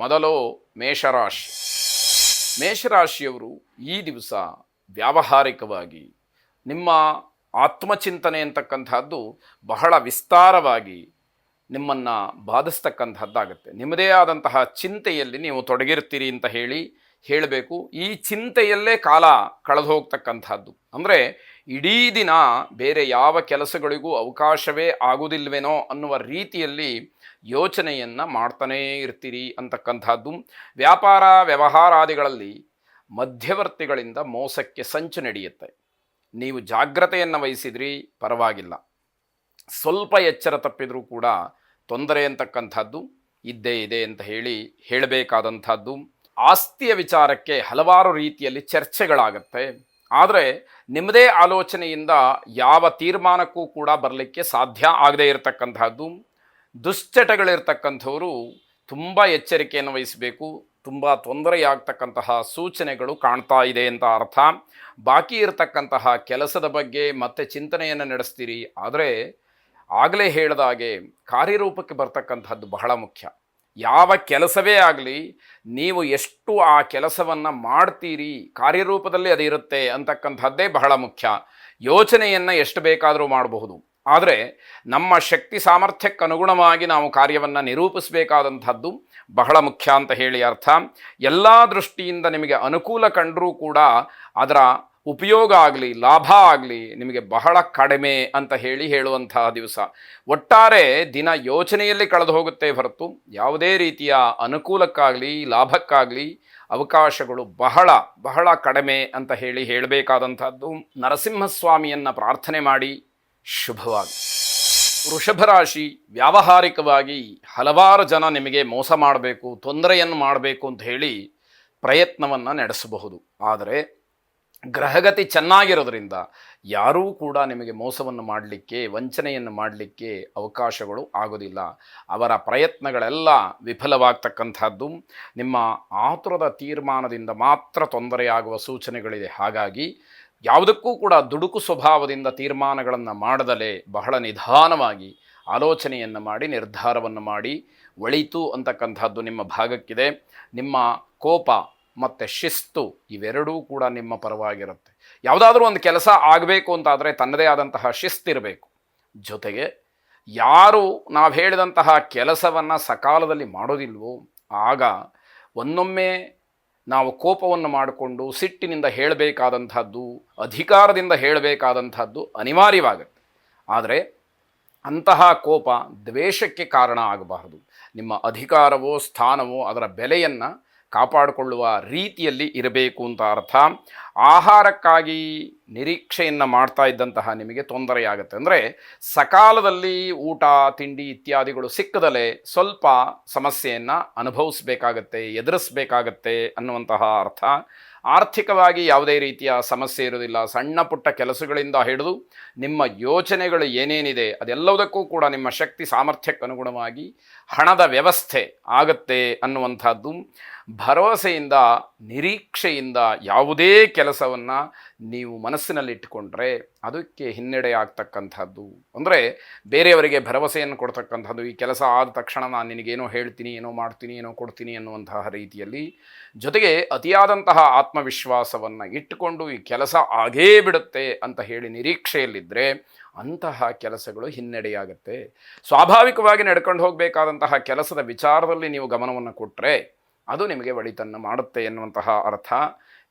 ಮೊದಲು ಮೇಷರಾಶಿ. ಮೇಷರಾಶಿಯವರು ಈ ದಿವಸ ವ್ಯಾವಹಾರಿಕವಾಗಿ ನಿಮ್ಮ ಆತ್ಮಚಿಂತನೆ ಅಂತಕ್ಕಂಥದ್ದು ಬಹಳ ವಿಸ್ತಾರವಾಗಿ ನಿಮ್ಮನ್ನು ಬಾಧಿಸ್ತಕ್ಕಂಥದ್ದಾಗುತ್ತೆ ನಿಮ್ಮದೇ ಆದಂತಹ ಚಿಂತೆಯಲ್ಲಿ ನೀವು ತೊಡಗಿರ್ತೀರಿ ಅಂತ ಹೇಳಿ ಹೇಳಬೇಕು. ಈ ಚಿಂತೆಯಲ್ಲೇ ಕಾಲ ಕಳೆದು ಹೋಗ್ತಕ್ಕಂಥದ್ದು ಅಂದರೆ ಇಡೀ ದಿನ ಬೇರೆ ಯಾವ ಕೆಲಸಗಳಿಗೂ ಅವಕಾಶವೇ ಆಗುವುದಿಲ್ವೇನೋ ಅನ್ನುವ ರೀತಿಯಲ್ಲಿ ಯೋಚನೆಯನ್ನು ಮಾಡ್ತಾನೇ ಇರ್ತೀರಿ ಅಂತಕ್ಕಂಥದ್ದು. ವ್ಯಾಪಾರ ವ್ಯವಹಾರಾದಿಗಳಲ್ಲಿ ಮಧ್ಯವರ್ತಿಗಳಿಂದ ಮೋಸಕ್ಕೆ ಸಂಚು ನಡೆಯುತ್ತೆ. ನೀವು ಜಾಗ್ರತೆಯನ್ನು ವಹಿಸಿದ್ರಿ, ಪರವಾಗಿಲ್ಲ. ಸ್ವಲ್ಪ ಎಚ್ಚರ ತಪ್ಪಿದರೂ ಕೂಡ ತೊಂದರೆ ಅಂತಕ್ಕಂಥದ್ದು, ಇದ್ದೇ ಇದೆ ಅಂತ ಹೇಳಿ ಹೇಳಬೇಕಾದಂಥದ್ದು. ಆಸ್ತಿಯ ವಿಚಾರಕ್ಕೆ ಹಲವಾರು ರೀತಿಯಲ್ಲಿ ಚರ್ಚೆಗಳಾಗತ್ತೆ. ಆದರೆ ನಿಮ್ಮದೇ ಆಲೋಚನೆಯಿಂದ ಯಾವ ತೀರ್ಮಾನಕ್ಕೂ ಕೂಡ ಬರಲಿಕ್ಕೆ ಸಾಧ್ಯ ಆಗದೇ ಇರತಕ್ಕಂಥದ್ದು. ದುಶ್ಚಟಗಳಿರ್ತಕ್ಕಂಥವರು ತುಂಬ ಎಚ್ಚರಿಕೆಯನ್ನು ವಹಿಸಬೇಕು, ತುಂಬ ತೊಂದರೆಯಾಗ್ತಕ್ಕಂತಹ ಸೂಚನೆಗಳು ಕಾಣ್ತಾ ಇದೆ ಅಂತ ಅರ್ಥ. ಬಾಕಿ ಇರತಕ್ಕಂತಹ ಕೆಲಸದ ಬಗ್ಗೆ ಮತ್ತೆ ಚಿಂತನೆಯನ್ನು ನಡೆಸ್ತೀರಿ, ಆದರೆ ಆಗಲೇ ಹೇಳಿದಾಗೆ ಕಾರ್ಯರೂಪಕ್ಕೆ ಬರ್ತಕ್ಕಂಥದ್ದು ಬಹಳ ಮುಖ್ಯ. ಯಾವ ಕೆಲಸವೇ ಆಗಲಿ, ನೀವು ಎಷ್ಟು ಆ ಕೆಲಸವನ್ನು ಮಾಡ್ತೀರಿ, ಕಾರ್ಯರೂಪದಲ್ಲಿ ಅದು ಇರುತ್ತೆ ಅಂತಕ್ಕಂಥದ್ದೇ ಬಹಳ ಮುಖ್ಯ. ಯೋಚನೆಯನ್ನು ಎಷ್ಟು ಬೇಕಾದರೂ ಮಾಡಬಹುದು. ಆದರೆ ನಮ್ಮ ಶಕ್ತಿ ಸಾಮರ್ಥ್ಯಕ್ಕೆ ಅನುಗುಣವಾಗಿ ನಾವು ಕಾರ್ಯವನ್ನು ನಿರೂಪಿಸಬೇಕಾದಂಥದ್ದು ಬಹಳ ಮುಖ್ಯ ಅಂತ ಹೇಳಿ ಅರ್ಥ. ಎಲ್ಲ ದೃಷ್ಟಿಯಿಂದ ನಿಮಗೆ ಅನುಕೂಲ ಕಂಡರೂ ಕೂಡ ಅದರ ಉಪಯೋಗ ಆಗಲಿ, ಲಾಭ ಆಗಲಿ ನಿಮಗೆ ಬಹಳ ಕಡಿಮೆ ಅಂತ ಹೇಳಿ ಹೇಳುವಂತಹ ದಿವಸ. ಒಟ್ಟಾರೆ ದಿನ ಯೋಚನೆಯಲ್ಲಿ ಕಳೆದು ಹೋಗುತ್ತೆ ಹೊರತು ಯಾವುದೇ ರೀತಿಯ ಅನುಕೂಲಕ್ಕಾಗಲಿ, ಲಾಭಕ್ಕಾಗಲಿ ಅವಕಾಶಗಳು ಬಹಳ ಬಹಳ ಕಡಿಮೆ ಅಂತ ಹೇಳಿ ಹೇಳಬೇಕಾದಂಥದ್ದು. ನರಸಿಂಹಸ್ವಾಮಿಯನ್ನು ಪ್ರಾರ್ಥನೆ ಮಾಡಿ ಶುಭವಾಗಿ. ವೃಷಭ ರಾಶಿ ವ್ಯಾವಹಾರಿಕವಾಗಿ ಹಲವಾರು ಜನ ನಿಮಗೆ ಮೋಸ ಮಾಡಬೇಕು, ತೊಂದರೆಯನ್ನು ಮಾಡಬೇಕು ಅಂತ ಹೇಳಿ ಪ್ರಯತ್ನವನ್ನು ನಡೆಸಬಹುದು. ಆದರೆ ಗ್ರಹಗತಿ ಚೆನ್ನಾಗಿರೋದ್ರಿಂದ ಯಾರೂ ಕೂಡ ನಿಮಗೆ ಮೋಸವನ್ನು ಮಾಡಲಿಕ್ಕೆ, ವಂಚನೆಯನ್ನು ಮಾಡಲಿಕ್ಕೆ ಅವಕಾಶಗಳು ಆಗೋದಿಲ್ಲ. ಅವರ ಪ್ರಯತ್ನಗಳೆಲ್ಲ ವಿಫಲವಾಗ್ತಕ್ಕಂಥದ್ದು. ನಿಮ್ಮ ಆತುರದ ತೀರ್ಮಾನದಿಂದ ಮಾತ್ರ ತೊಂದರೆಯಾಗುವ ಸೂಚನೆಗಳಿದೆ. ಹಾಗಾಗಿ ಯಾವುದಕ್ಕೂ ಕೂಡ ದುಡುಕು ಸ್ವಭಾವದಿಂದ ತೀರ್ಮಾನಗಳನ್ನು ಮಾಡದಲೇ ಬಹಳ ನಿಧಾನವಾಗಿ ಆಲೋಚನೆಯನ್ನು ಮಾಡಿ, ನಿರ್ಧಾರವನ್ನು ಮಾಡಿ ಒಳಿತು ಅಂತಕ್ಕಂಥದ್ದು ನಿಮ್ಮ ಭಾಗಕ್ಕಿದೆ. ನಿಮ್ಮ ಕೋಪ ಮತ್ತು ಶಿಸ್ತು ಇವೆರಡೂ ಕೂಡ ನಿಮ್ಮ ಪರವಾಗಿರುತ್ತೆ. ಯಾವುದಾದ್ರೂ ಒಂದು ಕೆಲಸ ಆಗಬೇಕು ಅಂತಾದರೆ ತನ್ನದೇ ಆದಂತಹ ಶಿಸ್ತಿರಬೇಕು. ಜೊತೆಗೆ ಯಾರು ನಾವು ಹೇಳಿದಂತಹ ಕೆಲಸವನ್ನು ಸಕಾಲದಲ್ಲಿ ಮಾಡೋದಿಲ್ವೋ, ಆಗ ಒಂದೊಮ್ಮೆ ನಾವು ಕೋಪವನ್ನು ಮಾಡಿಕೊಂಡು ಸಿಟ್ಟಿನಿಂದ ಹೇಳಬೇಕಾದಂಥದ್ದು, ಅಧಿಕಾರದಿಂದ ಹೇಳಬೇಕಾದಂಥದ್ದು ಅನಿವಾರ್ಯವಾಗುತ್ತೆ. ಆದರೆ ಅಂತಹ ಕೋಪ ದ್ವೇಷಕ್ಕೆ ಕಾರಣ ಆಗಬಾರದು. ನಿಮ್ಮ ಅಧಿಕಾರವೋ, ಸ್ಥಾನವೋ, ಅದರ ಬೆಲೆಯನ್ನು ಕಾಪಾಡಿಕೊಳ್ಳುವ ರೀತಿಯಲ್ಲಿ ಇರಬೇಕು ಅಂತ ಅರ್ಥ. ಆಹಾರಕ್ಕಾಗಿ ನಿರೀಕ್ಷೆಯನ್ನು ಮಾಡ್ತಾ ಇದ್ದಂತಹ ನಿಮಗೆ ತೊಂದರೆಯಾಗುತ್ತೆ. ಅಂದರೆ ಸಕಾಲದಲ್ಲಿ ಊಟ, ತಿಂಡಿ ಇತ್ಯಾದಿಗಳು ಸಿಕ್ಕದಲೇ ಸ್ವಲ್ಪ ಸಮಸ್ಯೆಯನ್ನು ಅನುಭವಿಸಬೇಕಾಗತ್ತೆ, ಎದುರಿಸಬೇಕಾಗತ್ತೆ ಅನ್ನುವಂತಹ ಅರ್ಥ. ಆರ್ಥಿಕವಾಗಿ ಯಾವುದೇ ರೀತಿಯ ಸಮಸ್ಯೆ ಇರೋದಿಲ್ಲ ಸಣ್ಣ ಪುಟ್ಟ ಕೆಲಸಗಳಿಂದ ಹಿಡಿದು ನಿಮ್ಮ ಯೋಚನೆಗಳು ಏನೇನಿದೆ ಅದೆಲ್ಲದಕ್ಕೂ ಕೂಡ ನಿಮ್ಮ ಶಕ್ತಿ ಸಾಮರ್ಥ್ಯಕ್ಕನುಗುಣವಾಗಿ ಹಣದ ವ್ಯವಸ್ಥೆ ಆಗತ್ತೆ ಅನ್ನುವಂಥದ್ದು. ಭರವಸೆಯಿಂದ, ನಿರೀಕ್ಷೆಯಿಂದ ಯಾವುದೇ ಕೆಲಸವನ್ನು ನೀವು ಮನಸ್ಸಿನಲ್ಲಿಟ್ಟುಕೊಂಡ್ರೆ ಅದಕ್ಕೆ ಹಿನ್ನಡೆ ಆಗ್ತಕ್ಕಂಥದ್ದು ಅಂದರೆ ಬೇರೆಯವರಿಗೆ ಭರವಸೆಯನ್ನು ಕೊಡ್ತಕ್ಕಂಥದ್ದು, ಈ ಕೆಲಸ ಆದ ತಕ್ಷಣ ನಾನು ನಿನಗೇನೋ ಹೇಳ್ತೀನಿ, ಏನೋ ಮಾಡ್ತೀನಿ, ಏನೋ ಕೊಡ್ತೀನಿ ಅನ್ನುವಂತಹ ರೀತಿಯಲ್ಲಿ ಜೊತೆಗೆ ಅತಿಯಾದಂತಹ ಆತ್ಮವಿಶ್ವಾಸವನ್ನು ಇಟ್ಟುಕೊಂಡು ಈ ಕೆಲಸ ಆಗೇ ಬಿಡುತ್ತೆ ಅಂತ ಹೇಳಿ ನಿರೀಕ್ಷೆಯಲ್ಲಿದ್ದರೆ ಅಂತಹ ಕೆಲಸಗಳು ಹಿನ್ನಡೆಯಾಗುತ್ತೆ. ಸ್ವಾಭಾವಿಕವಾಗಿ ನಡ್ಕೊಂಡು ಹೋಗಬೇಕಾದಂತಹ ಕೆಲಸದ ವಿಚಾರದಲ್ಲಿ ನೀವು ಗಮನವನ್ನು ಕೊಟ್ಟರೆ ಅದು ನಿಮಗೆ ಒಳಿತನ್ನು ಮಾಡುತ್ತೆ ಎನ್ನುವಂತಹ ಅರ್ಥ.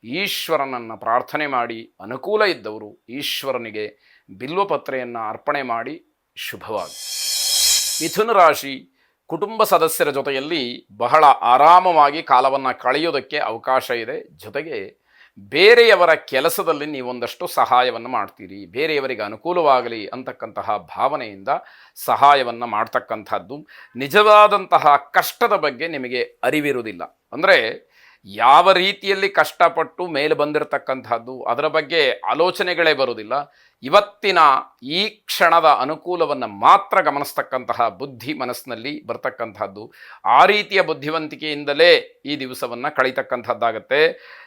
ಈಶ್ವರನನ್ನು ಪ್ರಾರ್ಥನೆ ಮಾಡಿ ಅನುಕೂಲ ಇದ್ದವರು ಈಶ್ವರನಿಗೆ ಬಿಲ್ವಪತ್ರೆಯನ್ನು ಅರ್ಪಣೆ ಮಾಡಿ ಶುಭವಾಗಿ. ಮಿಥುನ ರಾಶಿ ಕುಟುಂಬ ಸದಸ್ಯರ ಜೊತೆಯಲ್ಲಿ ಬಹಳ ಆರಾಮವಾಗಿ ಕಾಲವನ್ನು ಕಳೆಯೋದಕ್ಕೆ ಅವಕಾಶ ಇದೆ. ಜೊತೆಗೆ ಬೇರೆಯವರ ಕೆಲಸದಲ್ಲಿ ನೀವೊಂದಷ್ಟು ಸಹಾಯವನ್ನು ಮಾಡ್ತೀರಿ, ಬೇರೆಯವರಿಗೆ ಅನುಕೂಲವಾಗಲಿ ಅಂತಕ್ಕಂತಹ ಭಾವನೆಯಿಂದ ಸಹಾಯವನ್ನು ಮಾಡ್ತಕ್ಕಂಥದ್ದು. ನಿಜವಾದಂತಹ ಕಷ್ಟದ ಬಗ್ಗೆ ನಿಮಗೆ ಅರಿವಿರುವುದಿಲ್ಲ. ಅಂದರೆ ಯಾವ ರೀತಿಯಲ್ಲಿ ಕಷ್ಟಪಟ್ಟು ಮೇಲೆ ಬಂದಿರತಕ್ಕಂಥದ್ದು ಅದರ ಬಗ್ಗೆ ಆಲೋಚನೆಗಳೇ ಬರುವುದಿಲ್ಲ. ಇವತ್ತಿನ ಈ ಕ್ಷಣದ ಅನುಕೂಲವನ್ನು ಮಾತ್ರ ಗಮನಿಸ್ತಕ್ಕಂತಹ ಬುದ್ಧಿ ಮನಸ್ಸಿನಲ್ಲಿ ಬರ್ತಕ್ಕಂಥದ್ದು. ಆ ರೀತಿಯ ಬುದ್ಧಿವಂತಿಕೆಯಿಂದಲೇ ಈ ದಿವಸವನ್ನು ಕಳೀತಕ್ಕಂಥದ್ದಾಗತ್ತೆ.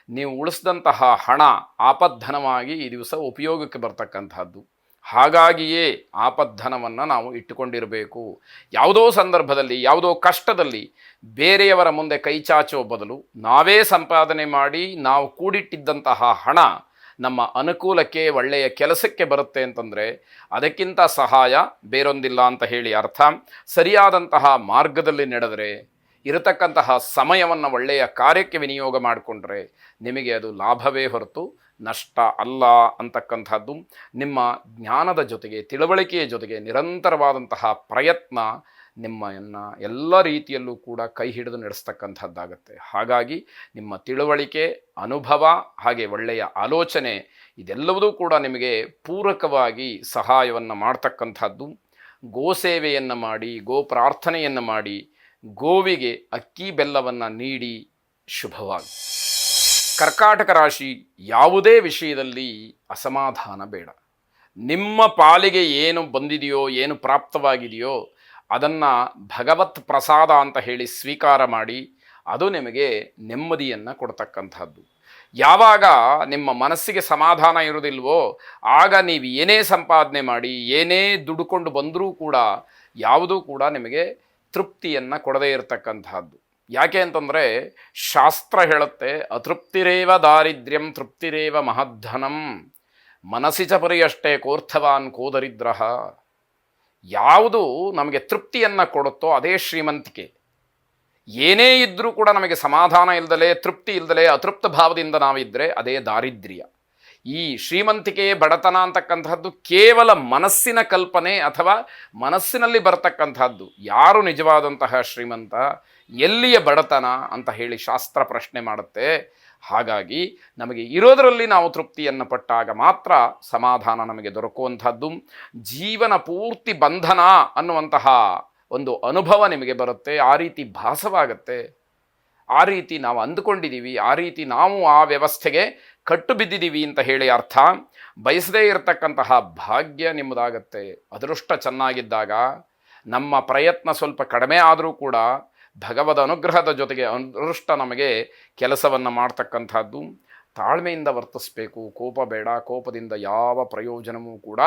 ನೀವು ಉಳಿಸಿದಂತಹ ಹಣ, ಆಪದ್ಧನವಾಗಿ ಈ ದಿವಸ ಉಪಯೋಗಕ್ಕೆ ಬರ್ತಕ್ಕಂಥದ್ದು. ಹಾಗಾಗಿಯೇ ಆಪದ್ಧನವನ್ನು ನಾವು ಇಟ್ಟುಕೊಂಡಿರಬೇಕು. ಯಾವುದೋ ಸಂದರ್ಭದಲ್ಲಿ, ಯಾವುದೋ ಕಷ್ಟದಲ್ಲಿ ಬೇರೆಯವರ ಮುಂದೆ ಕೈ ಚಾಚುವ ಬದಲು ನಾವೇ ಸಂಪಾದನೆ ಮಾಡಿ ನಾವು ಕೂಡಿಟ್ಟಿದ್ದಂತಹ ಹಣ ನಮ್ಮ ಅನುಕೂಲಕ್ಕೆ, ಒಳ್ಳೆಯ ಕೆಲಸಕ್ಕೆ ಬರುತ್ತೆ ಅಂತಂದರೆ ಅದಕ್ಕಿಂತ ಸಹಾಯ ಬೇರೊಂದಿಲ್ಲ ಅಂತ ಹೇಳಿ ಅರ್ಥ. ಸರಿಯಾದಂತಹ ಮಾರ್ಗದಲ್ಲಿ ನಡೆದರೆ, ಇರತಕ್ಕಂತಹ ಸಮಯವನ್ನು ಒಳ್ಳೆಯ ಕಾರ್ಯಕ್ಕೆ ವಿನಿಯೋಗ ಮಾಡಿಕೊಂಡ್ರೆ ನಿಮಗೆ ಅದು ಲಾಭವೇ ಹೊರತು ನಷ್ಟ, ಅಲ್ಲ ಅಂತಕ್ಕಂಥದ್ದು ನಿಮ್ಮ ಜ್ಞಾನದ ಜೊತೆಗೆ, ತಿಳುವಳಿಕೆಯ ಜೊತೆಗೆ ನಿರಂತರವಾದಂತಹ ಪ್ರಯತ್ನ ನಿಮ್ಮನ್ನು ಎಲ್ಲ ರೀತಿಯಲ್ಲೂ ಕೂಡ ಕೈ ಹಿಡಿದು ನಡೆಸ್ತಕ್ಕಂಥದ್ದಾಗತ್ತೆ. ಹಾಗಾಗಿ ನಿಮ್ಮ ತಿಳುವಳಿಕೆ, ಅನುಭವ ಹಾಗೆ ಒಳ್ಳೆಯ ಆಲೋಚನೆ ಇದೆಲ್ಲವೂ ಕೂಡ ನಿಮಗೆ ಪೂರಕವಾಗಿ ಸಹಾಯವನ್ನು ಮಾಡ್ತಕ್ಕಂಥದ್ದು. ಗೋಸೇವೆಯನ್ನು ಮಾಡಿ, ಗೋ ಪ್ರಾರ್ಥನೆಯನ್ನು ಮಾಡಿ, ಗೋವಿಗೆ ಅಕ್ಕಿ ಬೆಲ್ಲವನ್ನು ನೀಡಿ ಶುಭವಾಗಿ ಕರ್ಕಾಟಕ ರಾಶಿ ಯಾವುದೇ ವಿಷಯದಲ್ಲಿ ಅಸಮಾಧಾನ ಬೇಡ. ನಿಮ್ಮ ಪಾಲಿಗೆ ಏನು ಬಂದಿದೆಯೋ, ಏನು ಪ್ರಾಪ್ತವಾಗಿದೆಯೋ, ಅದನ್ನು ಭಗವತ್ ಪ್ರಸಾದ ಅಂತ ಹೇಳಿ ಸ್ವೀಕಾರ ಮಾಡಿ, ಅದು ನಿಮಗೆ ನೆಮ್ಮದಿಯನ್ನು ಕೊಡ್ತಕ್ಕಂಥದ್ದು ಯಾವಾಗ ನಿಮ್ಮ ಮನಸ್ಸಿಗೆ ಸಮಾಧಾನ ಇರೋದಿಲ್ವೋ ಆಗ ನೀವು ಏನೇ ಸಂಪಾದನೆ ಮಾಡಿ, ಏನೇ ದುಡ್ಕೊಂಡು ಬಂದರೂ ಕೂಡ, ಯಾವುದೂ ಕೂಡ ನಿಮಗೆ ತೃಪ್ತಿಯನ್ನು ಕೊಡದೇ ಇರತಕ್ಕಂಥದ್ದು ಯಾಕೆ ಅಂತಂದರೆ ಶಾಸ್ತ್ರ ಹೇಳುತ್ತೆ, ಅತೃಪ್ತಿರೇವ ದಾರಿದ್ರ್ಯಂ, ತೃಪ್ತಿರೇವ ಮಹದ್ಧನಂ, ಮನಸ್ಸಿ ಪರಿಯಷ್ಟೇ ಕೋರ್ಥವಾನ್ ಕೋದರಿದ್ರಹ. ಯಾವುದು ನಮಗೆ ತೃಪ್ತಿಯನ್ನು ಕೊಡುತ್ತೋ ಅದೇ ಶ್ರೀಮಂತಿಕೆ. ಏನೇ ಇದ್ದರೂ ಕೂಡ ನಮಗೆ ಸಮಾಧಾನ ಇಲ್ಲದಲೇ ತೃಪ್ತಿ ಇಲ್ಲದಲೇ ಅತೃಪ್ತ ಭಾವದಿಂದ ನಾವಿದ್ದರೆ ಅದೇ ದಾರಿದ್ರ್ಯ. ಈ ಶ್ರೀಮಂತಿಕೆ ಬಡತನ ಅಂತಕ್ಕಂಥದ್ದು ಕೇವಲ ಮನಸ್ಸಿನ ಕಲ್ಪನೆ ಅಥವಾ ಮನಸ್ಸಿನಲ್ಲಿ ಬರತಕ್ಕಂಥದ್ದು ಯಾರು ನಿಜವಾದಂತಹ ಶ್ರೀಮಂತ? ಎಲ್ಲಿಯ ಬಡತನ ಅಂತ ಹೇಳಿ ಶಾಸ್ತ್ರ ಪ್ರಶ್ನೆ ಮಾಡುತ್ತೆ. ಹಾಗಾಗಿ ನಮಗೆ ಇರೋದರಲ್ಲಿ ನಾವು ತೃಪ್ತಿಯನ್ನು ಪಟ್ಟಾಗ ಮಾತ್ರ ಸಮಾಧಾನ ನಮಗೆ ದೊರಕುವಂಥದ್ದು. ಜೀವನ ಪೂರ್ತಿ ಬಂಧನ ಅನ್ನುವಂತಹ ಒಂದು ಅನುಭವ ನಿಮಗೆ ಬರುತ್ತೆ. ಆ ರೀತಿ ಭಾಸವಾಗುತ್ತೆ. ಆ ರೀತಿ ನಾವು ಅಂದುಕೊಂಡಿದ್ದೀವಿ. ಆ ರೀತಿ ನಾವು ಆ ವ್ಯವಸ್ಥೆಗೆ ಕಟ್ಟು ಬಿದ್ದಿದ್ದೀವಿ ಅಂತ ಹೇಳಿ ಅರ್ಥ. ಬಯಸದೇ ಇರತಕ್ಕಂತಹ ಭಾಗ್ಯ ನಿಮ್ಮದಾಗತ್ತೆ. ಅದೃಷ್ಟ ಚೆನ್ನಾಗಿದ್ದಾಗ ನಮ್ಮ ಪ್ರಯತ್ನ ಸ್ವಲ್ಪ ಕಡಿಮೆ ಆದರೂ ಕೂಡ ಭಗವದ ಅನುಗ್ರಹದ ಜೊತೆಗೆ ಅದೃಷ್ಟ ನಮಗೆ ಕೆಲಸವನ್ನು ಮಾಡ್ತಕ್ಕಂಥದ್ದು. ತಾಳ್ಮೆಯಿಂದ ವರ್ತಿಸಬೇಕು, ಕೋಪ ಬೇಡ, ಕೋಪದಿಂದ ಯಾವ ಪ್ರಯೋಜನವೂ ಕೂಡ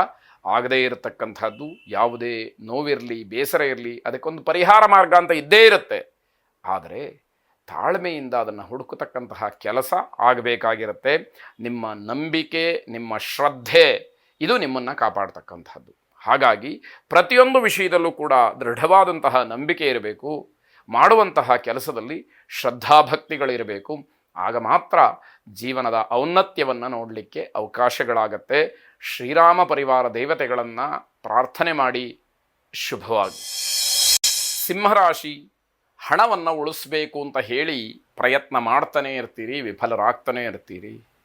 ಆಗದೇ ಇರತಕ್ಕಂಥದ್ದು. ಯಾವುದೇ ನೋವಿರಲಿ, ಬೇಸರ ಇರಲಿ, ಅದಕ್ಕೊಂದು ಪರಿಹಾರ ಮಾರ್ಗ ಅಂತ ಇದ್ದೇ ಇರುತ್ತೆ. ಆದರೆ ತಾಳ್ಮೆಯಿಂದ ಅದನ್ನು ಹುಡುಕತಕ್ಕಂತಹ ಕೆಲಸ ಆಗಬೇಕಾಗಿರುತ್ತೆ. ನಿಮ್ಮ ನಂಬಿಕೆ, ನಿಮ್ಮ ಶ್ರದ್ಧೆ, ಇದು ನಿಮ್ಮನ್ನು ಕಾಪಾಡ್ತಕ್ಕಂಥದ್ದು. ಹಾಗಾಗಿ ಪ್ರತಿಯೊಂದು ವಿಷಯದಲ್ಲೂ ಕೂಡ ದೃಢವಾದಂತಹ ನಂಬಿಕೆ ಇರಬೇಕು. ಮಾಡುವಂತಹ ಕೆಲಸದಲ್ಲಿ ಶ್ರದ್ಧಾಭಕ್ತಿಗಳಿರಬೇಕು. ಆಗ ಮಾತ್ರ ಜೀವನದ ಔನ್ನತ್ಯವನ್ನು ನೋಡಲಿಕ್ಕೆ ಅವಕಾಶಗಳಾಗತ್ತೆ. ಶ್ರೀರಾಮ ಪರಿವಾರ ದೇವತೆಗಳನ್ನು ಪ್ರಾರ್ಥನೆ ಮಾಡಿ ಶುಭವಾಗಿ. ಸಿಂಹರಾಶಿ, ಹಣವನ್ನು ಉಳಿಸ್ಬೇಕು ಅಂತ ಹೇಳಿ ಪ್ರಯತ್ನ ಮಾಡ್ತಾನೇ ಇರ್ತೀರಿ, ವಿಫಲರಾಗ್ತಾನೆ ಇರ್ತೀರಿ.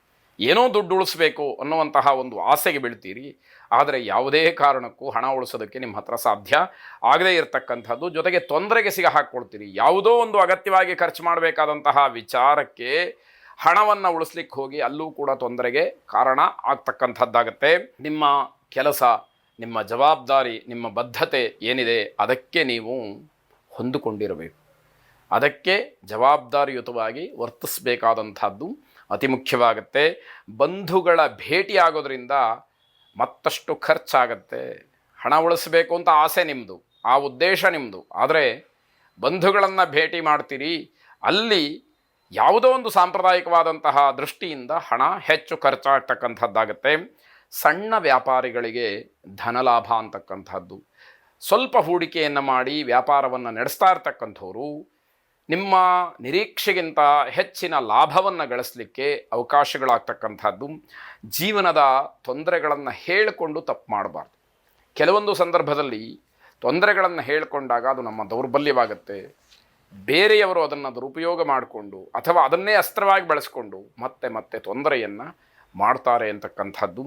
ಏನೋ ದುಡ್ಡು ಉಳಿಸ್ಬೇಕು ಅನ್ನುವಂತಹ ಒಂದು ಆಸೆಗೆ ಬೀಳ್ತೀರಿ. ಆದರೆ ಯಾವುದೇ ಕಾರಣಕ್ಕೂ ಹಣ ಉಳಿಸೋದಕ್ಕೆ ನಿಮ್ಮ ಹತ್ರ ಸಾಧ್ಯ ಆಗದೇ ಇರತಕ್ಕಂಥದ್ದು. ಜೊತೆಗೆ ತೊಂದರೆಗೆ ಸಿಗ ಹಾಕ್ಕೊಳ್ತೀರಿ. ಯಾವುದೋ ಒಂದು ಅಗತ್ಯವಾಗಿ ಖರ್ಚು ಮಾಡಬೇಕಾದಂತಹ ವಿಚಾರಕ್ಕೆ ಹಣವನ್ನು ಉಳಿಸ್ಲಿಕ್ಕೆ ಹೋಗಿ ಅಲ್ಲೂ ಕೂಡ ತೊಂದರೆಗೆ ಕಾರಣ ಆಗ್ತಕ್ಕಂಥದ್ದಾಗತ್ತೆ. ನಿಮ್ಮ ಕೆಲಸ, ನಿಮ್ಮ ಜವಾಬ್ದಾರಿ, ನಿಮ್ಮ ಬದ್ಧತೆ ಏನಿದೆ ಅದಕ್ಕೆ ನೀವು ಹೊಂದಿಕೊಂಡಿರಬೇಕು. ಅದಕ್ಕೆ ಜವಾಬ್ದಾರಿಯುತವಾಗಿ ವರ್ತಿಸಬೇಕಾದಂಥದ್ದು ಅತಿ ಮುಖ್ಯವಾಗುತ್ತೆ. ಬಂಧುಗಳ ಭೇಟಿಯಾಗೋದ್ರಿಂದ ಮತ್ತಷ್ಟು ಖರ್ಚಾಗತ್ತೆ. ಹಣ ಉಳಿಸ್ಬೇಕು ಅಂತ ಆಸೆ ನಿಮ್ಮದು ಆ ಉದ್ದೇಶ ನಿಮ್ಮದು ಆದರೆ ಬಂಧುಗಳನ್ನು ಭೇಟಿ ಮಾಡ್ತೀರಿ, ಅಲ್ಲಿ ಯಾವುದೋ ಒಂದು ಸಾಂಪ್ರದಾಯಿಕವಾದಂತಹ ದೃಷ್ಟಿಯಿಂದ ಹಣ ಹೆಚ್ಚು ಖರ್ಚಾಗ್ತಕ್ಕಂಥದ್ದಾಗತ್ತೆ. ಸಣ್ಣ ವ್ಯಾಪಾರಿಗಳಿಗೆ ಧನಲಾಭ ಅಂತಕ್ಕಂಥದ್ದು. ಸ್ವಲ್ಪ ಹೂಡಿಕೆಯನ್ನು ಮಾಡಿ ವ್ಯಾಪಾರವನ್ನು ನಡೆಸ್ತಾ ಇರ್ತಕ್ಕಂಥವ್ರು ನಿಮ್ಮ ನಿರೀಕ್ಷೆಗಿಂತ ಹೆಚ್ಚಿನ ಲಾಭವನ್ನು ಗಳಿಸಲಿಕ್ಕೆ ಅವಕಾಶಗಳಾಗ್ತಕ್ಕಂಥದ್ದು ಜೀವನದ ತೊಂದರೆಗಳನ್ನು ಹೇಳಿಕೊಂಡು ತಪ್ಪು ಮಾಡಬಾರ್ದು. ಕೆಲವೊಂದು ಸಂದರ್ಭದಲ್ಲಿ ತೊಂದರೆಗಳನ್ನು ಹೇಳಿಕೊಂಡಾಗ ಅದು ನಮ್ಮ ದೌರ್ಬಲ್ಯವಾಗುತ್ತೆ. ಬೇರೆಯವರು ಅದನ್ನು ದುರುಪಯೋಗ ಮಾಡಿಕೊಂಡು ಅಥವಾ ಅದನ್ನೇ ಅಸ್ತ್ರವಾಗಿ ಬಳಸಿಕೊಂಡು ಮತ್ತೆ ಮತ್ತೆ ತೊಂದರೆಯನ್ನು ಮಾಡ್ತಾರೆ ಅಂತಕ್ಕಂಥದ್ದು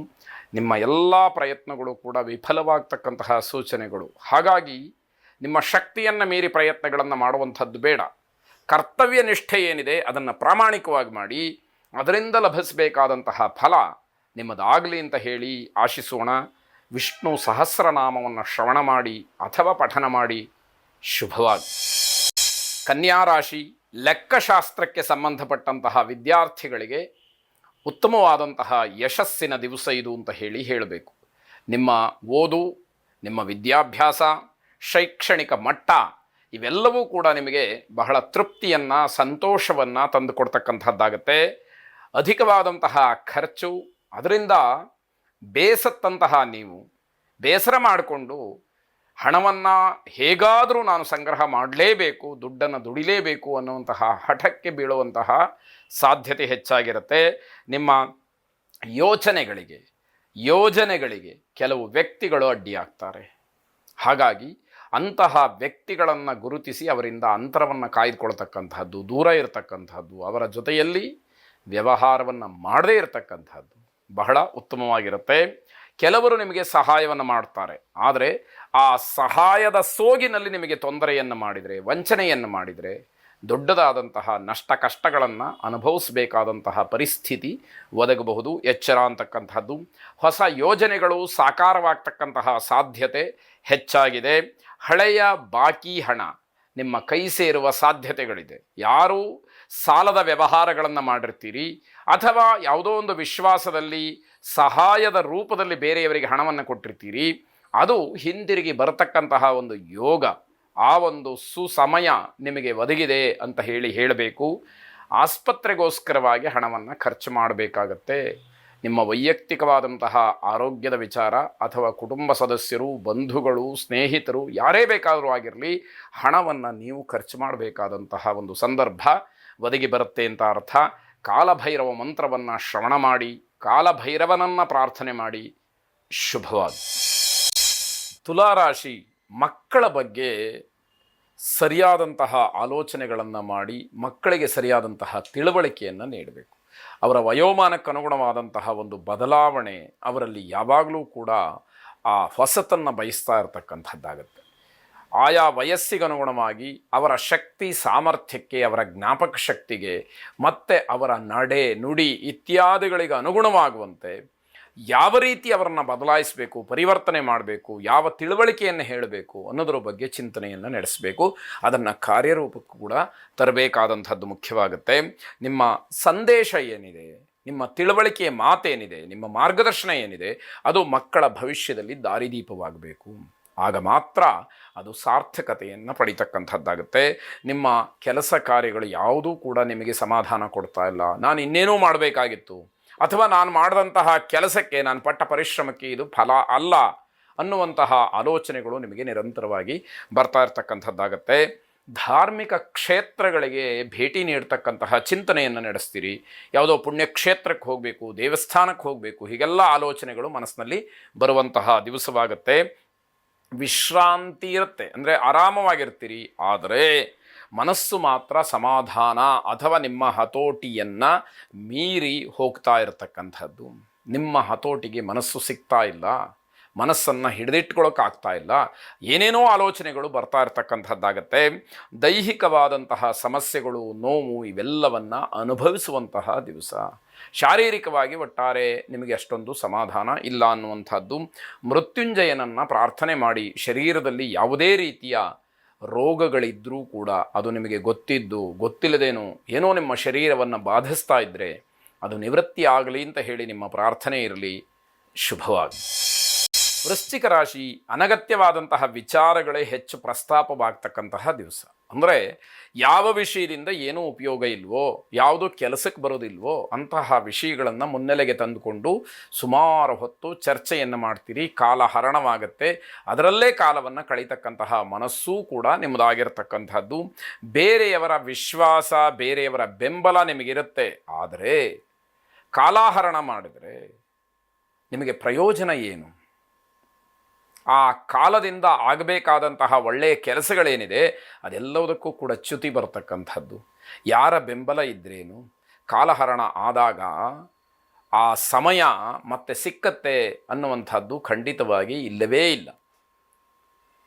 ನಿಮ್ಮ ಎಲ್ಲ ಪ್ರಯತ್ನಗಳು ಕೂಡ ವಿಫಲವಾಗ್ತಕ್ಕಂತಹ ಸೂಚನೆಗಳು. ಹಾಗಾಗಿ ನಿಮ್ಮ ಶಕ್ತಿಯನ್ನು ಮೀರಿ ಪ್ರಯತ್ನಗಳನ್ನು ಮಾಡುವಂಥದ್ದು ಬೇಡ. ಕರ್ತವ್ಯ ನಿಷ್ಠೆ ಏನಿದೆ ಅದನ್ನು ಪ್ರಾಮಾಣಿಕವಾಗಿ ಮಾಡಿ, ಅದರಿಂದ ಲಭಿಸಬೇಕಾದಂತಹ ಫಲ ನಿಮ್ಮದಾಗಲಿ ಅಂತ ಹೇಳಿ ಆಶಿಸೋಣ. ವಿಷ್ಣು ಸಹಸ್ರನಾಮವನ್ನು ಶ್ರವಣ ಮಾಡಿ, ಅಥವಾ ಪಠನ ಮಾಡಿ. ಶುಭವಾಗಿ. ಕನ್ಯಾ ರಾಶಿ ಲೆಕ್ಕಶಾಸ್ತ್ರಕ್ಕೆ ಸಂಬಂಧಪಟ್ಟಂತಹ ವಿದ್ಯಾರ್ಥಿಗಳಿಗೆ ಉತ್ತಮವಾದಂತಹ ಯಶಸ್ಸಿನ ದಿವಸ ಇದು ಅಂತ ಹೇಳಿ ಹೇಳಬೇಕು. ನಿಮ್ಮ ಓದು, ನಿಮ್ಮ ವಿದ್ಯಾಭ್ಯಾಸ, ಶೈಕ್ಷಣಿಕ ಮಟ್ಟ ಇವೆಲ್ಲವೂ ಕೂಡ ನಿಮಗೆ ಬಹಳ ತೃಪ್ತಿಯನ್ನು, ಸಂತೋಷವನ್ನು ತಂದುಕೊಡ್ತಕ್ಕಂಥದ್ದಾಗತ್ತೆ. ಅಧಿಕವಾದಂತಹ ಖರ್ಚು, ಅದರಿಂದ ಬೇಸತ್ತಂತಹ ನೀವು, ಬೇಸರ ಮಾಡಿಕೊಂಡು ಹಣವನ್ನು ಹೇಗಾದರೂ ನಾನು ಸಂಗ್ರಹ ಮಾಡಲೇಬೇಕು, ದುಡ್ಡನ್ನು ದುಡಿಲೇಬೇಕು ಅನ್ನುವಂತಹ ಹಠಕ್ಕೆ ಬೀಳುವಂತಹ ಸಾಧ್ಯತೆ ಹೆಚ್ಚಾಗಿರುತ್ತೆ. ನಿಮ್ಮ ಯೋಚನೆಗಳಿಗೆ, ಯೋಜನೆಗಳಿಗೆ ಕೆಲವು ವ್ಯಕ್ತಿಗಳು ಅಡ್ಡಿಯಾಗ್ತಾರೆ. ಹಾಗಾಗಿ ಅಂತಹ ವ್ಯಕ್ತಿಗಳನ್ನು ಗುರುತಿಸಿ ಅವರಿಂದ ಅಂತರವನ್ನು ಕಾಯ್ದುಕೊಳ್ತಕ್ಕಂತಹದ್ದು, ದೂರ ಇರತಕ್ಕಂತಹದ್ದು, ಅವರ ಜೊತೆಯಲ್ಲಿ ವ್ಯವಹಾರವನ್ನು ಮಾಡದೇ ಇರತಕ್ಕಂಥದ್ದು ಬಹಳ ಉತ್ತಮವಾಗಿರುತ್ತೆ. ಕೆಲವರು ನಿಮಗೆ ಸಹಾಯವನ್ನು ಮಾಡ್ತಾರೆ. ಆದರೆ ಆ ಸಹಾಯದ ಸೋಗಿನಲ್ಲಿ ನಿಮಗೆ ತೊಂದರೆಯನ್ನು ಮಾಡಿದರೆ, ವಂಚನೆಯನ್ನು ಮಾಡಿದರೆ, ದೊಡ್ಡದಾದಂತಹ ನಷ್ಟ ಕಷ್ಟಗಳನ್ನು ಅನುಭವಿಸಬೇಕಾದಂತಹ ಪರಿಸ್ಥಿತಿ ಒದಗಬಹುದು, ಎಚ್ಚರ ಅಂತಕ್ಕಂಥದ್ದು ಹೊಸ ಯೋಜನೆಗಳು ಸಾಕಾರವಾಗ್ತಕ್ಕಂತಹ ಸಾಧ್ಯತೆ ಹೆಚ್ಚಾಗಿದೆ. ಹಳೆಯ ಬಾಕಿ ಹಣ ನಿಮ್ಮ ಕೈ ಸೇರುವ ಸಾಧ್ಯತೆಗಳಿದೆ. ಯಾರು ಸಾಲದ ವ್ಯವಹಾರಗಳನ್ನು ಮಾಡಿರ್ತೀರಿ, ಅಥವಾ ಯಾವುದೋ ಒಂದು ವಿಶ್ವಾಸದಲ್ಲಿ, ಸಹಾಯದ ರೂಪದಲ್ಲಿ ಬೇರೆಯವರಿಗೆ ಹಣವನ್ನು ಕೊಟ್ಟಿರ್ತೀರಿ, ಅದು ಹಿಂದಿರುಗಿ ಬರತಕ್ಕಂತಹ ಒಂದು ಯೋಗ, ಆ ಒಂದು ಸುಸಮಯ ನಿಮಗೆ ಒದಗಿದೆ ಅಂತ ಹೇಳಿ ಹೇಳಬೇಕು. ಆಸ್ಪತ್ರೆಗೋಸ್ಕರವಾಗಿ ಹಣವನ್ನು ಖರ್ಚು ಮಾಡಬೇಕಾಗತ್ತೆ. ನಿಮ್ಮ ವೈಯಕ್ತಿಕವಾದಂತಹ ಆರೋಗ್ಯದ ವಿಚಾರ ಅಥವಾ ಕುಟುಂಬ ಸದಸ್ಯರು, ಬಂಧುಗಳು, ಸ್ನೇಹಿತರು, ಯಾರೇ ಬೇಕಾದರೂ ಆಗಿರಲಿ, ಹಣವನ್ನು ನೀವು ಖರ್ಚು ಮಾಡಬೇಕಾದಂತಹ ಒಂದು ಸಂದರ್ಭ ಒದಗಿ ಬರುತ್ತೆ ಅಂತ ಅರ್ಥ. ಕಾಲಭೈರವ ಮಂತ್ರವನ್ನು ಶ್ರವಣ ಮಾಡಿ, ಕಾಲಭೈರವನನ್ನು ಪ್ರಾರ್ಥನೆ ಮಾಡಿ. ಶುಭವಾದ ತುಲಾರಾಶಿ ಮಕ್ಕಳ ಬಗ್ಗೆ ಸರಿಯಾದಂತಹ ಆಲೋಚನೆಗಳನ್ನು ಮಾಡಿ, ಮಕ್ಕಳಿಗೆ ಸರಿಯಾದಂತಹ ತಿಳುವಳಿಕೆಯನ್ನು ನೀಡಬೇಕು. ಅವರ ವಯೋಮಾನಕ್ಕನುಗುಣವಾದಂತಹ ಒಂದು ಬದಲಾವಣೆ ಅವರಲ್ಲಿ ಯಾವಾಗಲೂ ಕೂಡ ಆ ಹೊಸತನ್ನು ಬಯಸ್ತಾ ಇರತಕ್ಕಂಥದ್ದಾಗತ್ತೆ. ಆಯಾ ವಯಸ್ಸಿಗನುಗುಣವಾಗಿ ಅವರ ಶಕ್ತಿ ಸಾಮರ್ಥ್ಯಕ್ಕೆ, ಅವರ ಜ್ಞಾಪಕ ಶಕ್ತಿಗೆ, ಮತ್ತು ಅವರ ನಡೆ, ನುಡಿ ಇತ್ಯಾದಿಗಳಿಗೆ ಅನುಗುಣವಾಗುವಂತೆ ಯಾವ ರೀತಿ ಅವರನ್ನು ಬದಲಾಯಿಸಬೇಕು, ಪರಿವರ್ತನೆ ಮಾಡಬೇಕು, ಯಾವ ತಿಳುವಳಿಕೆಯನ್ನು ಹೇಳಬೇಕು ಅನ್ನೋದರ ಬಗ್ಗೆ ಚಿಂತನೆಯನ್ನು ನಡೆಸಬೇಕು. ಅದನ್ನು ಕಾರ್ಯರೂಪಕ್ಕೂ ಕೂಡ ತರಬೇಕಾದಂಥದ್ದು ಮುಖ್ಯವಾಗುತ್ತೆ. ನಿಮ್ಮ ಸಂದೇಶ ಏನಿದೆ, ನಿಮ್ಮ ತಿಳುವಳಿಕೆಯ ಮಾತೇನಿದೆ, ನಿಮ್ಮ ಮಾರ್ಗದರ್ಶನ ಏನಿದೆ, ಅದು ಮಕ್ಕಳ ಭವಿಷ್ಯದಲ್ಲಿ ದಾರಿದೀಪವಾಗಬೇಕು. ಆಗ ಮಾತ್ರ ಅದು ಸಾರ್ಥಕತೆಯನ್ನು ಪಡಿತಕ್ಕಂಥದ್ದಾಗುತ್ತೆ. ನಿಮ್ಮ ಕೆಲಸ ಕಾರ್ಯಗಳು ಯಾವುದೂ ಕೂಡ ನಿಮಗೆ ಸಮಾಧಾನ ಕೊಡ್ತಾ ಇಲ್ಲ. ನಾನು ಇನ್ನೇನೂ ಮಾಡಬೇಕಾಗಿತ್ತು. ಅಥವಾ ನಾನು ಮಾಡಿದಂತಹ ಕೆಲಸಕ್ಕೆ, ನಾನು ಪಟ್ಟ ಪರಿಶ್ರಮಕ್ಕೆ ಇದು ಫಲ ಅಲ್ಲ ಅನ್ನುವಂತಹ ಆಲೋಚನೆಗಳು ನಿಮಗೆ ನಿರಂತರವಾಗಿ ಬರ್ತಾ ಇರ್ತಕ್ಕಂಥದ್ದಾಗತ್ತೆ. ಧಾರ್ಮಿಕ ಕ್ಷೇತ್ರಗಳಿಗೆ ಭೇಟಿ ನೀಡ್ತಕ್ಕಂತಹ ಚಿಂತನೆಯನ್ನು ನಡೆಸ್ತೀರಿ. ಯಾವುದೋ ಪುಣ್ಯಕ್ಷೇತ್ರಕ್ಕೆ ಹೋಗಬೇಕು, ದೇವಸ್ಥಾನಕ್ಕೆ ಹೋಗಬೇಕು, ಹೀಗೆಲ್ಲ ಆಲೋಚನೆಗಳು ಮನಸ್ಸಿನಲ್ಲಿ ಬರುವಂತಹ ದಿವಸವಾಗುತ್ತೆ. ವಿಶ್ರಾಂತಿ ಇರುತ್ತೆ, ಅಂದರೆ ಆರಾಮವಾಗಿರ್ತೀರಿ. ಆದರೆ ಮನಸ್ಸು ಮಾತ್ರ ಸಮಾಧಾನ ಅಥವಾ ನಿಮ್ಮ ಹತೋಟಿಯನ್ನು ಮೀರಿ ಹೋಗ್ತಾ ಇರತಕ್ಕಂಥದ್ದು. ನಿಮ್ಮ ಹತೋಟಿಗೆ ಮನಸ್ಸು ಸಿಗ್ತಾ ಇಲ್ಲ, ಮನಸ್ಸನ್ನು ಹಿಡಿದಿಟ್ಕೊಳ್ಳೋಕ್ಕಾಗ್ತಾ ಇಲ್ಲ, ಏನೇನೋ ಆಲೋಚನೆಗಳು ಬರ್ತಾ ಇರ್ತಕ್ಕಂಥದ್ದಾಗತ್ತೆ. ದೈಹಿಕವಾದಂತಹ ಸಮಸ್ಯೆಗಳು, ನೋವು ಇವೆಲ್ಲವನ್ನು ಅನುಭವಿಸುವಂತಹ ದಿವಸ. ಶಾರೀರಿಕವಾಗಿ ಒಟ್ಟಾರೆ ನಿಮಗೆ ಅಷ್ಟೊಂದು ಸಮಾಧಾನ ಇಲ್ಲ ಅನ್ನುವಂಥದ್ದು. ಮೃತ್ಯುಂಜಯನನ್ನು ಪ್ರಾರ್ಥನೆ ಮಾಡಿ ಶರೀರದಲ್ಲಿ ಯಾವುದೇ ರೀತಿಯ ರೋಗಗಳಿದ್ದರೂ ಕೂಡ ಅದು ನಿಮಗೆ ಗೊತ್ತಿದ್ದು, ಗೊತ್ತಿಲ್ಲದೇನೋ ಏನೋ ನಿಮ್ಮ ಶರೀರವನ್ನು ಬಾಧಿಸ್ತಾ ಇದ್ದರೆ ಅದು ನಿವೃತ್ತಿ ಆಗಲಿ ಅಂತ ಹೇಳಿ ನಿಮ್ಮ ಪ್ರಾರ್ಥನೆ ಇರಲಿ. ಶುಭವಾಗಿ ವೃಶ್ಚಿಕ ರಾಶಿ ಅನಗತ್ಯವಾದಂತಹ ವಿಚಾರಗಳೇ ಹೆಚ್ಚು ಪ್ರಸ್ತಾಪವಾಗ್ತಕ್ಕಂತಹ ದಿವಸ. ಅಂದರೆ ಯಾವ ವಿಷಯದಿಂದ ಏನೂ ಉಪಯೋಗ ಇಲ್ವೋ, ಯಾವುದೋ ಕೆಲಸಕ್ಕೆ ಬರೋದಿಲ್ವೋ ಅಂತಹ ವಿಷಯಗಳನ್ನು ಮುನ್ನೆಲೆಗೆ ತಂದುಕೊಂಡು ಸುಮಾರು ಹೊತ್ತು ಚರ್ಚೆಯನ್ನು ಮಾಡ್ತೀರಿ, ಕಾಲ ಹರಣವಾಗುತ್ತೆ. ಅದರಲ್ಲೇ ಕಾಲವನ್ನು ಕಳೀತಕ್ಕಂತಹ ಮನಸ್ಸೂ ಕೂಡ ನಿಮ್ಮದಾಗಿರ್ತಕ್ಕಂಥದ್ದು. ಬೇರೆಯವರ ವಿಶ್ವಾಸ, ಬೇರೆಯವರ ಬೆಂಬಲ ನಿಮಗಿರುತ್ತೆ. ಆದರೆ ಕಾಲಹರಣ ಮಾಡಿದರೆ ನಿಮಗೆ ಪ್ರಯೋಜನ ಏನು? ಆ ಕಾಲದಿಂದ ಆಗಬೇಕಾದಂತಹ ಒಳ್ಳೆಯ ಕೆಲಸಗಳೇನಿದೆ, ಅದೆಲ್ಲದಕ್ಕೂ ಕೂಡ ಚ್ಯುತಿ ಬರತಕ್ಕಂಥದ್ದು. ಯಾರ ಬೆಂಬಲ ಇದ್ರೇನು? ಕಾಲಹರಣ ಆದಾಗ ಆ ಸಮಯ ಮತ್ತೆ ಸಿಕ್ಕತ್ತೆ ಅನ್ನುವಂಥದ್ದು ಖಂಡಿತವಾಗಿ ಇಲ್ಲವೇ ಇಲ್ಲ.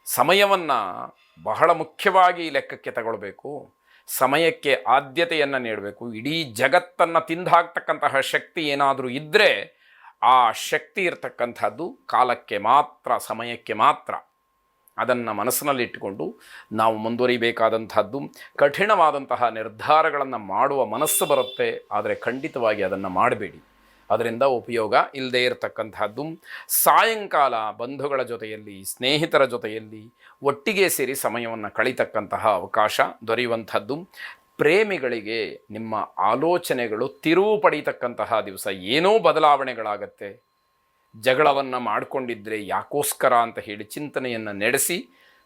ಸಮಯವನ್ನು ಬಹಳ ಮುಖ್ಯವಾಗಿ ಲೆಕ್ಕಕ್ಕೆ ತಗೊಳ್ಬೇಕು. ಸಮಯಕ್ಕೆ ಆದ್ಯತೆಯನ್ನು ನೀಡಬೇಕು. ಇಡೀ ಜಗತ್ತನ್ನು ತಿಂದಾಕ್ತಕ್ಕಂತಹ ಶಕ್ತಿ ಏನಾದರೂ ಇದ್ದರೆ ಆ ಶಕ್ತಿ ಇರತಕ್ಕಂಥದ್ದು ಕಾಲಕ್ಕೆ ಮಾತ್ರ, ಸಮಯಕ್ಕೆ ಮಾತ್ರ. ಅದನ್ನು ಮನಸ್ಸಿನಲ್ಲಿಟ್ಟುಕೊಂಡು ನಾವು ಮುಂದುವರಿಬೇಕಾದಂಥದ್ದು, ಕಠಿಣವಾದಂತಹ ನಿರ್ಧಾರಗಳನ್ನು ಮಾಡುವ ಮನಸ್ಸು ಬರುತ್ತೆ, ಆದರೆ ಖಂಡಿತವಾಗಿ ಅದನ್ನು ಮಾಡಬೇಡಿ. ಅದರಿಂದ ಉಪಯೋಗ ಇಲ್ಲದೇ ಇರತಕ್ಕಂತಹದ್ದು ಸಾಯಂಕಾಲ ಬಂಧುಗಳ ಜೊತೆಯಲ್ಲಿ, ಸ್ನೇಹಿತರ ಜೊತೆಯಲ್ಲಿ ಒಟ್ಟಿಗೆ ಸೇರಿ ಸಮಯವನ್ನು ಕಳೀತಕ್ಕಂತಹ ಅವಕಾಶ ದೊರೆಯುವಂಥದ್ದು. ಪ್ರೇಮಿಗಳಿಗೆ ನಿಮ್ಮ ಆಲೋಚನೆಗಳು ತಿರುವು ಪಡೀತಕ್ಕಂತಹ ದಿವಸ ಏನೋ ಬದಲಾವಣೆಗಳಾಗತ್ತೆ. ಜಗಳವನ್ನು ಮಾಡಿಕೊಂಡಿದ್ರೆ ಯಾಕೋಸ್ಕರ ಅಂತ ಹೇಳಿ ಚಿಂತನೆಯನ್ನು ನಡೆಸಿ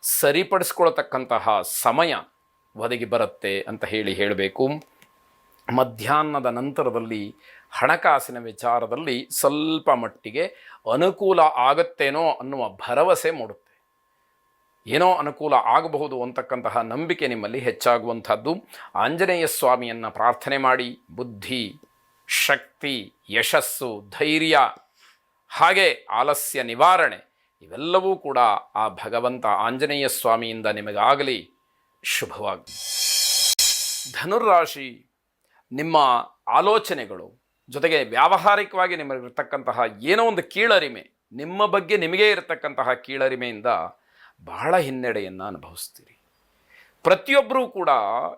ಸರಿಪಡಿಸ್ಕೊಳ್ತಕ್ಕಂತಹ ಸಮಯ ಒದಗಿ ಬರುತ್ತೆ ಅಂತ ಹೇಳಿ ಹೇಳಬೇಕು. ಮಧ್ಯಾಹ್ನದ ನಂತರದಲ್ಲಿ ಹಣಕಾಸಿನ ವಿಚಾರದಲ್ಲಿ ಸ್ವಲ್ಪ ಮಟ್ಟಿಗೆ ಅನುಕೂಲ ಆಗತ್ತೇನೋ ಅನ್ನುವ ಭರವಸೆ ಮೂಡುತ್ತೆ. ಏನೋ ಅನುಕೂಲ ಆಗಬಹುದು ಅಂತಕ್ಕಂತಹ ನಂಬಿಕೆ ನಿಮ್ಮಲ್ಲಿ ಹೆಚ್ಚಾಗುವಂಥದ್ದು. ಆಂಜನೇಯ ಸ್ವಾಮಿಯನ್ನು ಪ್ರಾರ್ಥನೆ ಮಾಡಿ, ಬುದ್ಧಿ, ಶಕ್ತಿ, ಯಶಸ್ಸು, ಧೈರ್ಯ, ಹಾಗೆ ಆಲಸ್ಯ ನಿವಾರಣೆ, ಇವೆಲ್ಲವೂ ಕೂಡ ಆ ಭಗವಂತ ಆಂಜನೇಯ ಸ್ವಾಮಿಯಿಂದ ನಿಮಗಾಗಲಿ ಶುಭವಾಗಲಿ ಧನುರಾಶಿ ನಿಮ್ಮ ಆಲೋಚನೆಗಳು ಜೊತೆಗೆ ವ್ಯಾವಹಾರಿಕವಾಗಿ ನಿಮಗಿರ್ತಕ್ಕಂತಹ ಏನೋ ಒಂದು ಕೀಳರಿಮೆ, ನಿಮ್ಮ ಬಗ್ಗೆ ನಿಮಗೇ ಇರತಕ್ಕಂತಹ ಕೀಳರಿಮೆಯಿಂದ ಬಹಳ ಹಿನ್ನಡೆಯನ್ನು ಅನುಭವಿಸ್ತೀರಿ. ಪ್ರತಿಯೊಬ್ಬರೂ ಕೂಡ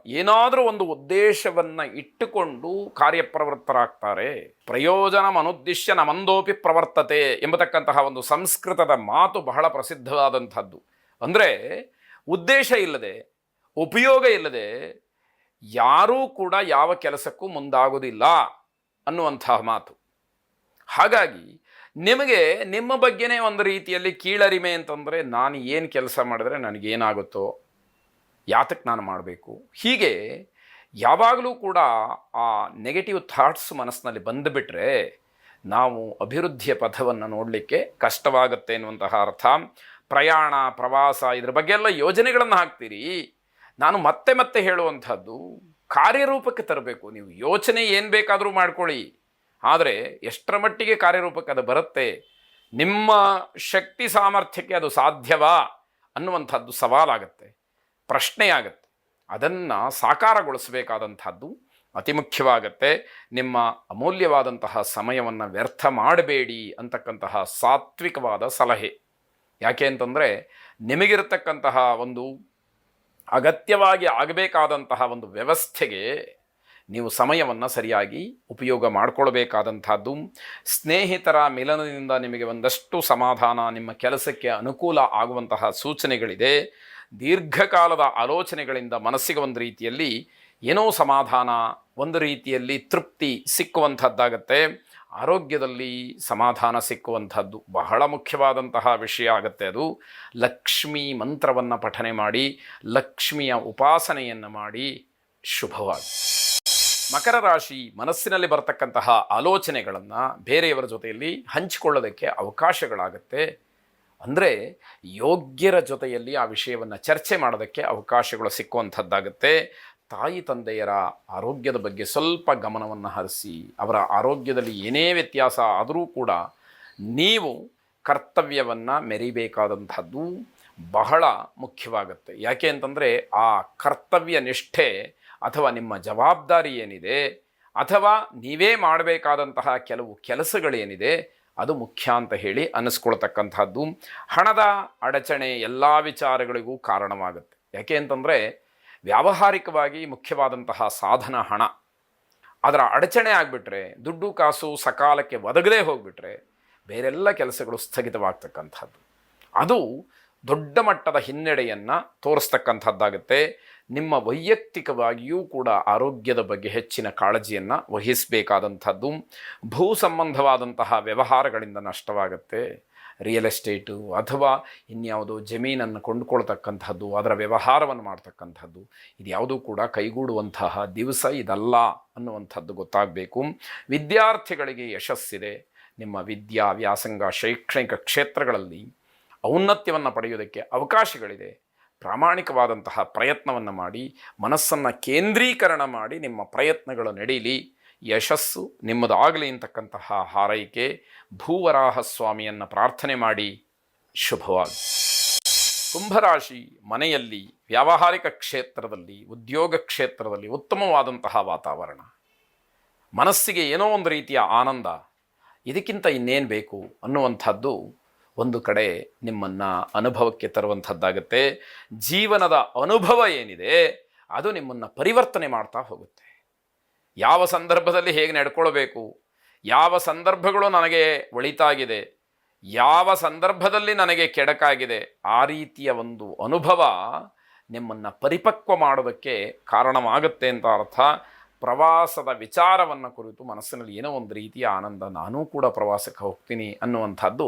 ಏನಾದರೂ ಒಂದು ಉದ್ದೇಶವನ್ನು ಇಟ್ಟುಕೊಂಡು ಕಾರ್ಯಪ್ರವೃತ್ತರಾಗ್ತಾರೆ. ಪ್ರಯೋಜನ ಅನುದ್ದೇಶ್ಯ ನಮಂದೋಪಿ ಪ್ರವರ್ತತೆ ಎಂಬತಕ್ಕಂತಹ ಒಂದು ಸಂಸ್ಕೃತದ ಮಾತು ಬಹಳ ಪ್ರಸಿದ್ಧವಾದಂಥದ್ದು. ಅಂದರೆ ಉದ್ದೇಶ ಇಲ್ಲದೆ, ಉಪಯೋಗ ಇಲ್ಲದೆ ಯಾರೂ ಕೂಡ ಯಾವ ಕೆಲಸಕ್ಕೂ ಮುಂದಾಗುವುದಿಲ್ಲ ಅನ್ನುವಂತಹ ಮಾತು. ಹಾಗಾಗಿ ನಿಮಗೆ ನಿಮ್ಮ ಬಗ್ಗೆನೇ ಒಂದು ರೀತಿಯಲ್ಲಿ ಕೀಳರಿಮೆ ಅಂತಂದರೆ ನಾನು ಏನು ಕೆಲಸ ಮಾಡಿದ್ರೆ ನನಗೇನಾಗುತ್ತೋ ಯಾತಕ್ಕೆ ನಾನು ಮಾಡಬೇಕು? ಹೀಗೆ ಯಾವಾಗಲೂ ಕೂಡ ಆ ನೆಗೆಟಿವ್ ಥಾಟ್ಸ್ ಮನಸ್ಸಿನಲ್ಲಿ ಬಂದುಬಿಟ್ರೆ ನಾವು ಅಭಿವೃದ್ಧಿಯ ಪಥವನ್ನು ನೋಡಲಿಕ್ಕೆ ಕಷ್ಟವಾಗುತ್ತೆ ಎನ್ನುವಂತಹ ಅರ್ಥ. ಪ್ರಯಾಣ, ಪ್ರವಾಸ ಇದ್ರ ಬಗ್ಗೆ ಎಲ್ಲ ಯೋಜನೆಗಳನ್ನು ಹಾಕ್ತೀರಿ. ನಾನು ಮತ್ತೆ ಮತ್ತೆ ಹೇಳುವಂಥದ್ದು ಕಾರ್ಯರೂಪಕ್ಕೆ ತರಬೇಕು. ನೀವು ಯೋಚನೆ ಏನು ಬೇಕಾದರೂ ಮಾಡ್ಕೊಳ್ಳಿ. ಆದರೆ ಎಷ್ಟರ ಮಟ್ಟಿಗೆ ಕಾರ್ಯರೂಪಕ್ಕೆ ಅದು ಬರುತ್ತೆ? ನಿಮ್ಮ ಶಕ್ತಿ ಸಾಮರ್ಥ್ಯಕ್ಕೆ ಅದು ಸಾಧ್ಯವಾ ಅನ್ನುವಂಥದ್ದು ಸವಾಲಾಗತ್ತೆ, ಪ್ರಶ್ನೆಯಾಗತ್ತೆ. ಅದನ್ನು ಸಾಕಾರಗೊಳಿಸಬೇಕಾದಂಥದ್ದು ಅತಿ ಮುಖ್ಯವಾಗತ್ತೆ. ನಿಮ್ಮ ಅಮೂಲ್ಯವಾದಂತಹ ಸಮಯವನ್ನು ವ್ಯರ್ಥ ಮಾಡಬೇಡಿ ಅಂತಕ್ಕಂತಹ ಸಾತ್ವಿಕವಾದ ಸಲಹೆ. ಯಾಕೆ ಅಂತಂದರೆ ನಿಮಗಿರತಕ್ಕಂತಹ ಒಂದು ಅಗತ್ಯವಾಗಿ ಆಗಬೇಕಾದಂತಹ ಒಂದು ವ್ಯವಸ್ಥೆಗೆ ನೀವು ಸಮಯವನ್ನು ಸರಿಯಾಗಿ ಉಪಯೋಗ ಮಾಡಿಕೊಳ್ಬೇಕಾದಂಥದ್ದು. ಸ್ನೇಹಿತರ ಮಿಲನದಿಂದ ನಿಮಗೆ ಒಂದಷ್ಟು ಸಮಾಧಾನ, ನಿಮ್ಮ ಕೆಲಸಕ್ಕೆ ಅನುಕೂಲ ಆಗುವಂತಹ ಸೂಚನೆಗಳಿದೆ. ದೀರ್ಘಕಾಲದ ಆಲೋಚನೆಗಳಿಂದ ಮನಸ್ಸಿಗೆ ಒಂದು ರೀತಿಯಲ್ಲಿ ಏನೋ ಸಮಾಧಾನ, ಒಂದು ರೀತಿಯಲ್ಲಿ ತೃಪ್ತಿ ಸಿಕ್ಕುವಂಥದ್ದಾಗತ್ತೆ. ಆರೋಗ್ಯದಲ್ಲಿ ಸಮಾಧಾನ ಸಿಕ್ಕುವಂಥದ್ದು ಬಹಳ ಮುಖ್ಯವಾದಂತಹ ವಿಷಯ ಆಗುತ್ತೆ ಅದು. ಲಕ್ಷ್ಮೀ ಮಂತ್ರವನ್ನು ಪಠನೆ ಮಾಡಿ, ಲಕ್ಷ್ಮಿಯ ಉಪಾಸನೆಯನ್ನು ಮಾಡಿ. ಶುಭವಾಗಿ ಮಕರ ರಾಶಿ ಮನಸ್ಸಿನಲ್ಲಿ ಬರತಕ್ಕಂತಹ ಆಲೋಚನೆಗಳನ್ನು ಬೇರೆಯವರ ಜೊತೆಯಲ್ಲಿ ಹಂಚಿಕೊಳ್ಳೋದಕ್ಕೆ ಅವಕಾಶಗಳಾಗತ್ತೆ. ಅಂದರೆ ಯೋಗ್ಯರ ಜೊತೆಯಲ್ಲಿ ಆ ವಿಷಯವನ್ನು ಚರ್ಚೆ ಮಾಡೋದಕ್ಕೆ ಅವಕಾಶಗಳು ಸಿಕ್ಕುವಂಥದ್ದಾಗುತ್ತೆ. ತಾಯಿ ತಂದೆಯರ ಆರೋಗ್ಯದ ಬಗ್ಗೆ ಸ್ವಲ್ಪ ಗಮನವನ್ನು ಹರಿಸಿ, ಅವರ ಆರೋಗ್ಯದಲ್ಲಿ ಏನೇ ವ್ಯತ್ಯಾಸ ಆದರೂ ಕೂಡ ನೀವು ಕರ್ತವ್ಯವನ್ನು ಮೆರಿಬೇಕಾದಂಥದ್ದು ಬಹಳ ಮುಖ್ಯವಾಗುತ್ತೆ. ಯಾಕೆ ಅಂತಂದರೆ ಆ ಕರ್ತವ್ಯ ನಿಷ್ಠೆ ಅಥವಾ ನಿಮ್ಮ ಜವಾಬ್ದಾರಿ ಏನಿದೆ, ಅಥವಾ ನೀವೇ ಮಾಡಬೇಕಾದಂತಹ ಕೆಲವು ಕೆಲಸಗಳೇನಿದೆ, ಅದು ಮುಖ್ಯ ಅಂತ ಹೇಳಿ ಅನ್ನಿಸ್ಕೊಳ್ತಕ್ಕಂಥದ್ದು ಹಣದ ಅಡಚಣೆ ಎಲ್ಲ ವಿಚಾರಗಳಿಗೂ ಕಾರಣವಾಗುತ್ತೆ. ಯಾಕೆ ಅಂತಂದರೆ, ವ್ಯಾವಹಾರಿಕವಾಗಿ ಮುಖ್ಯವಾದಂತಹ ಸಾಧನ ಹಣ. ಅದರ ಅಡಚಣೆ ಆಗಿಬಿಟ್ರೆ, ದುಡ್ಡು ಕಾಸು ಸಕಾಲಕ್ಕೆ ಒದಗದೇ ಹೋಗಿಬಿಟ್ರೆ, ಬೇರೆಲ್ಲ ಕೆಲಸಗಳು ಸ್ಥಗಿತವಾಗ್ತಕ್ಕಂಥದ್ದು. ಅದು ದೊಡ್ಡ ಮಟ್ಟದ ಹಿನ್ನಡೆಯನ್ನು ತೋರಿಸ್ತಕ್ಕಂಥದ್ದಾಗುತ್ತೆ. ನಿಮ್ಮ ವೈಯಕ್ತಿಕವಾಗಿಯೂ ಕೂಡ ಆರೋಗ್ಯದ ಬಗ್ಗೆ ಹೆಚ್ಚಿನ ಕಾಳಜಿಯನ್ನು ವಹಿಸಬೇಕಾದಂಥದ್ದು, ಭೂ ಸಂಬಂಧವಾದಂತಹ ವ್ಯವಹಾರಗಳಿಂದ ನಷ್ಟವಾಗುತ್ತೆ. ರಿಯಲ್ ಎಸ್ಟೇಟು ಅಥವಾ ಇನ್ಯಾವುದೋ ಜಮೀನನ್ನು ಕೊಂಡುಕೊಳ್ತಕ್ಕಂಥದ್ದು, ಅದರ ವ್ಯವಹಾರವನ್ನು ಮಾಡ್ತಕ್ಕಂಥದ್ದು, ಇದು ಯಾವುದೂ ಕೂಡ ಕೈಗೂಡುವಂತಹ ದಿವಸ ಇದಲ್ಲ ಅನ್ನುವಂಥದ್ದು ಗೊತ್ತಾಗಬೇಕು. ವಿದ್ಯಾರ್ಥಿಗಳಿಗೆ ಯಶಸ್ಸಿದೆ. ನಿಮ್ಮ ವಿದ್ಯಾ, ವ್ಯಾಸಂಗ, ಶೈಕ್ಷಣಿಕ ಕ್ಷೇತ್ರಗಳಲ್ಲಿ ಔನ್ನತ್ಯವನ್ನು ಪಡೆಯೋದಕ್ಕೆ ಅವಕಾಶಗಳಿದೆ. ಪ್ರಾಮಾಣಿಕವಾದಂತಹ ಪ್ರಯತ್ನವನ್ನು ಮಾಡಿ, ಮನಸ್ಸನ್ನು ಕೇಂದ್ರೀಕರಣ ಮಾಡಿ ನಿಮ್ಮ ಪ್ರಯತ್ನಗಳು ನಡೀಲಿ. ಯಶಸ್ಸು ನಿಮ್ಮದಾಗಲಿ ಅಂತಕ್ಕಂತಹ ಹಾರೈಕೆ ಭೂವರಾಹ ಸ್ವಾಮಿಯನ್ನು ಪ್ರಾರ್ಥನೆ ಮಾಡಿ. ಶುಭವಾಗಿ ಕುಂಭರಾಶಿ ಮನೆಯಲ್ಲಿ ವ್ಯಾವಹಾರಿಕ ಕ್ಷೇತ್ರದಲ್ಲಿ, ಉದ್ಯೋಗ ಕ್ಷೇತ್ರದಲ್ಲಿ ಉತ್ತಮವಾದಂತಹ ವಾತಾವರಣ. ಮನಸ್ಸಿಗೆ ಏನೋ ಒಂದು ರೀತಿಯ ಆನಂದ, ಇದಕ್ಕಿಂತ ಇನ್ನೇನು ಬೇಕು ಅನ್ನುವಂಥದ್ದು ಒಂದು ಕಡೆ ನಿಮ್ಮನ್ನು ಅನುಭವಕ್ಕೆ ತರುವಂಥದ್ದಾಗುತ್ತೆ. ಜೀವನದ ಅನುಭವ ಏನಿದೆ, ಅದು ನಿಮ್ಮನ್ನು ಪರಿವರ್ತನೆ ಮಾಡ್ತಾ ಹೋಗುತ್ತೆ. ಯಾವ ಸಂದರ್ಭದಲ್ಲಿ ಹೇಗೆ ನಡ್ಕೊಳ್ಬೇಕು, ಯಾವ ಸಂದರ್ಭಗಳು ನನಗೆ ಒಳಿತಾಗಿದೆ, ಯಾವ ಸಂದರ್ಭದಲ್ಲಿ ನನಗೆ ಕೆಡಕಾಗಿದೆ, ಆ ರೀತಿಯ ಒಂದು ಅನುಭವ ನಿಮ್ಮನ್ನು ಪರಿಪಕ್ವ ಮಾಡೋದಕ್ಕೆ ಕಾರಣವಾಗುತ್ತೆ ಅಂತ ಅರ್ಥ. ಪ್ರವಾಸದ ವಿಚಾರವನ್ನು ಕುರಿತು ಮನಸ್ಸಿನಲ್ಲಿ ಏನೋ ಒಂದು ರೀತಿಯ ಆನಂದ, ನಾನೂ ಕೂಡ ಪ್ರವಾಸಕ್ಕೆ ಹೋಗ್ತೀನಿ ಅನ್ನುವಂಥದ್ದು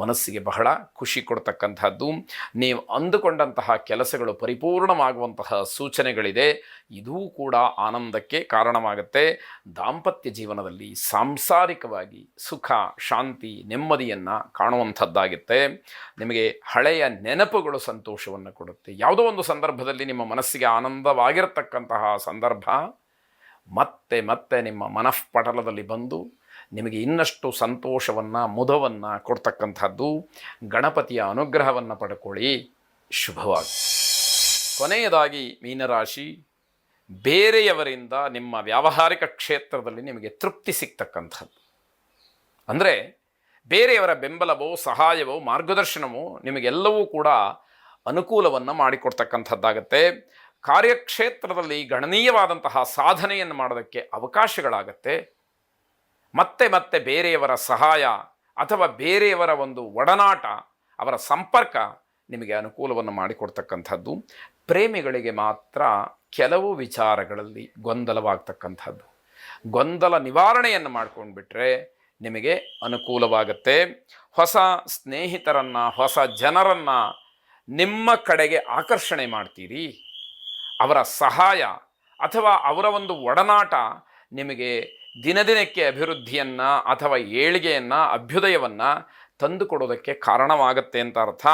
ಮನಸ್ಸಿಗೆ ಬಹಳ ಖುಷಿ ಕೊಡ್ತಕ್ಕಂಥದ್ದು. ನೀವು ಅಂದುಕೊಂಡಂತಹ ಕೆಲಸಗಳು ಪರಿಪೂರ್ಣವಾಗುವಂತಹ ಸೂಚನೆಗಳಿದೆ. ಇದೂ ಕೂಡ ಆನಂದಕ್ಕೆ ಕಾರಣವಾಗುತ್ತೆ. ದಾಂಪತ್ಯ ಜೀವನದಲ್ಲಿ ಸಾಂಸಾರಿಕವಾಗಿ ಸುಖ, ಶಾಂತಿ, ನೆಮ್ಮದಿಯನ್ನು ಕಾಣುವಂಥದ್ದಾಗುತ್ತೆ. ನಿಮಗೆ ಹಳೆಯ ನೆನಪುಗಳು ಸಂತೋಷವನ್ನು ಕೊಡುತ್ತೆ. ಯಾವುದೋ ಒಂದು ಸಂದರ್ಭದಲ್ಲಿ ನಿಮ್ಮ ಮನಸ್ಸಿಗೆ ಆನಂದವಾಗಿರತಕ್ಕಂತಹ ಸಂದರ್ಭ ಮತ್ತೆ ಮತ್ತೆ ನಿಮ್ಮ ಮನಃಪಟಲದಲ್ಲಿ ಬಂದು ನಿಮಗೆ ಇನ್ನಷ್ಟು ಸಂತೋಷವನ್ನು ಮುದವನ್ನು ಕೊಡ್ತಕ್ಕಂಥದ್ದು ಗಣಪತಿಯ ಅನುಗ್ರಹವನ್ನು ಪಡ್ಕೊಳ್ಳಿ. ಶುಭವಾಗಿ. ಕೊನೆಯದಾಗಿ ಮೀನರಾಶಿ, ಬೇರೆಯವರಿಂದ ನಿಮ್ಮ ವ್ಯಾವಹಾರಿಕ ಕ್ಷೇತ್ರದಲ್ಲಿ ನಿಮಗೆ ತೃಪ್ತಿ ಸಿಗ್ತಕ್ಕಂಥದ್ದು. ಅಂದರೆ ಬೇರೆಯವರ ಬೆಂಬಲವೋ, ಸಹಾಯವೋ, ಮಾರ್ಗದರ್ಶನವೋ ನಿಮಗೆಲ್ಲವೂ ಕೂಡ ಅನುಕೂಲವನ್ನು ಮಾಡಿಕೊಡ್ತಕ್ಕಂಥದ್ದಾಗತ್ತೆ. ಕಾರ್ಯಕ್ಷೇತ್ರದಲ್ಲಿ ಗಣನೀಯವಾದಂತಹ ಸಾಧನೆಯನ್ನು ಮಾಡೋದಕ್ಕೆ ಅವಕಾಶಗಳಾಗತ್ತೆ. ಮತ್ತೆ ಮತ್ತೆ ಬೇರೆಯವರ ಸಹಾಯ ಅಥವಾ ಬೇರೆಯವರ ಒಂದು ಒಡನಾಟ, ಅವರ ಸಂಪರ್ಕ ನಿಮಗೆ ಅನುಕೂಲವನ್ನು ಮಾಡಿಕೊಡ್ತಕ್ಕಂಥದ್ದು. ಪ್ರೇಮಿಗಳಿಗೆ ಮಾತ್ರ ಕೆಲವು ವಿಚಾರಗಳಲ್ಲಿ ಗೊಂದಲವಾಗ್ತಕ್ಕಂಥದ್ದು. ಗೊಂದಲ ನಿವಾರಣೆಯನ್ನು ಮಾಡ್ಕೊಂಡ್ಬಿಟ್ರೆ ನಿಮಗೆ ಅನುಕೂಲವಾಗುತ್ತೆ. ಹೊಸ ಸ್ನೇಹಿತರನ್ನು, ಹೊಸ ಜನರನ್ನು ನಿಮ್ಮ ಕಡೆಗೆ ಆಕರ್ಷಣೆ ಮಾಡ್ತೀರಿ. ಅವರ ಸಹಾಯ ಅಥವಾ ಅವರ ಒಂದು ಒಡನಾಟ ನಿಮಗೆ ದಿನದಿನಕ್ಕೆ ಅಭಿವೃದ್ಧಿಯನ್ನು ಅಥವಾ ಏಳಿಗೆಯನ್ನು, ಅಭ್ಯುದಯವನ್ನು ತಂದುಕೊಡೋದಕ್ಕೆ ಕಾರಣವಾಗುತ್ತೆ ಅಂತ ಅರ್ಥ.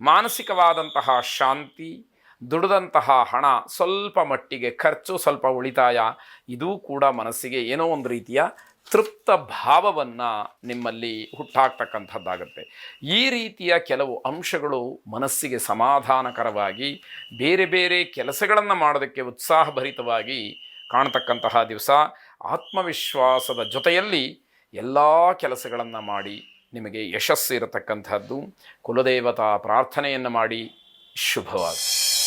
ಮಾನಸಿಕವಾದಂತಹ ಶಾಂತಿ, ದುಡಿದಂತಹ ಹಣ ಸ್ವಲ್ಪ ಮಟ್ಟಿಗೆ ಖರ್ಚು, ಸ್ವಲ್ಪ ಉಳಿತಾಯ, ಇದೂ ಕೂಡ ಮನಸ್ಸಿಗೆ ಏನೋ ಒಂದು ರೀತಿಯ ತೃಪ್ತ ಭಾವವನ್ನು ನಿಮ್ಮಲ್ಲಿ ಹುಟ್ಟಾಕ್ತಕ್ಕಂಥದ್ದಾಗುತ್ತೆ. ಈ ರೀತಿಯ ಕೆಲವು ಅಂಶಗಳು ಮನಸ್ಸಿಗೆ ಸಮಾಧಾನಕರವಾಗಿ, ಬೇರೆ ಬೇರೆ ಕೆಲಸಗಳನ್ನು ಮಾಡೋದಕ್ಕೆ ಉತ್ಸಾಹಭರಿತವಾಗಿ ಕಾಣತಕ್ಕಂತಹ ದಿವಸ. ಆತ್ಮವಿಶ್ವಾಸದ ಜೊತೆಯಲ್ಲಿ ಎಲ್ಲ ಕೆಲಸಗಳನ್ನು ಮಾಡಿ ನಿಮಗೆ ಯಶಸ್ಸು ಇರತಕ್ಕಂಥದ್ದು. ಕುಲದೇವತಾ ಪ್ರಾರ್ಥನೆಯನ್ನು ಮಾಡಿ. ಶುಭವಾಗಿ